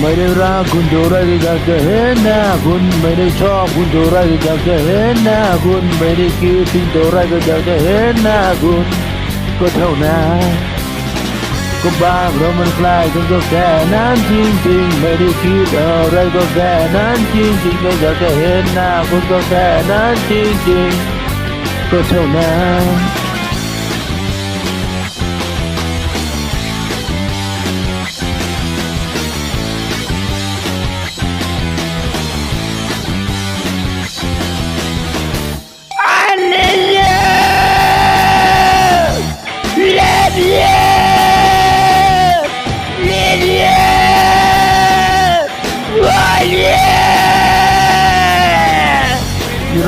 ไม่ได้รักคุณเท่าไรก็อยากจะเห็นหน้าคุณไม่ได้ชอบคุณเท่าไรก็อยากจะเห็นหน้าคุณไม่ได้คิดถึงเท่าไรก็อยากจะเห็นหน้าคุณก็เท่านั้นก็บ้าเรามันคลายกันก็แค่นั้นจริงๆ ไม่ได้คิดอะไรก็แค่นั้นจริงๆก็อยากจะเห็นหน้าคุณก็แค่นั้นจริงๆ ก็เท่านั้น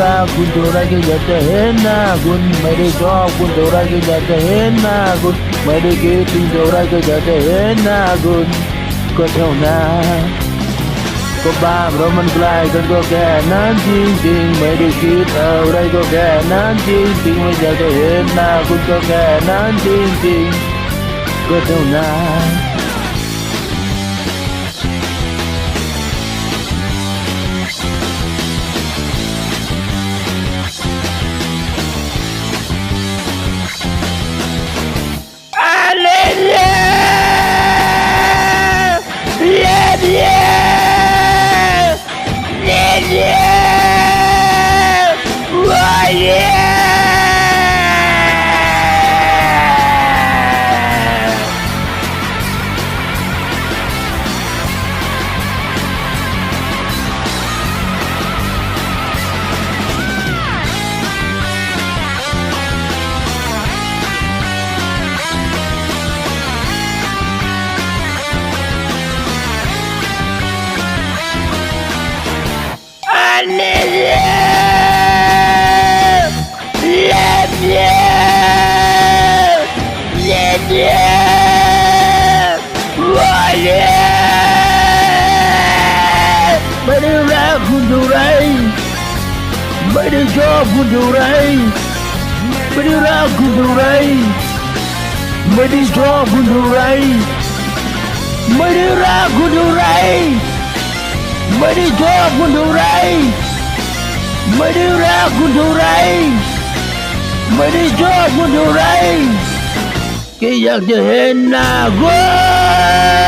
รักคุณเท่าไรก็อยากจะเห็นหน้าคุณไม่ได้ชอบคุณเท่าไรก็อยากจะเห็นหน้าคุณไม่ได้คิดถึงเท่าไรก็อยากจะเห็นหน้าคุณก็เท่านั้นก็บ้าเรามันใกลกันก็แค่นั้นจริงๆไม่ได้คิดอะไรก็แค่นั้นจริงๆไม่อยากจะเห็นหน้าคุณก็แค่นั้นจริงๆก็เท่านั้น ไม่ได้รักคุณเท่าไรไม่ได้ชอบคุณเท่าไรไม่ได้รักคุณเท่าไรไม่ได้ชอบคุณเท่าไรไม่ได้รักคุณเท่าไรไม่ได้ชอบคุณเท่าไร ไม่ได้รักคุณเท่าไร ไม่ได้ชอบคุณเท่าไรแค่อยากจะเห็นหน้าคุ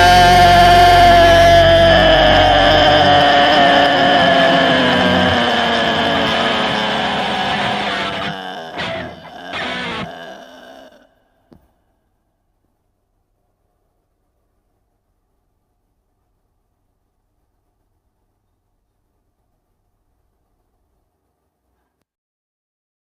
ณ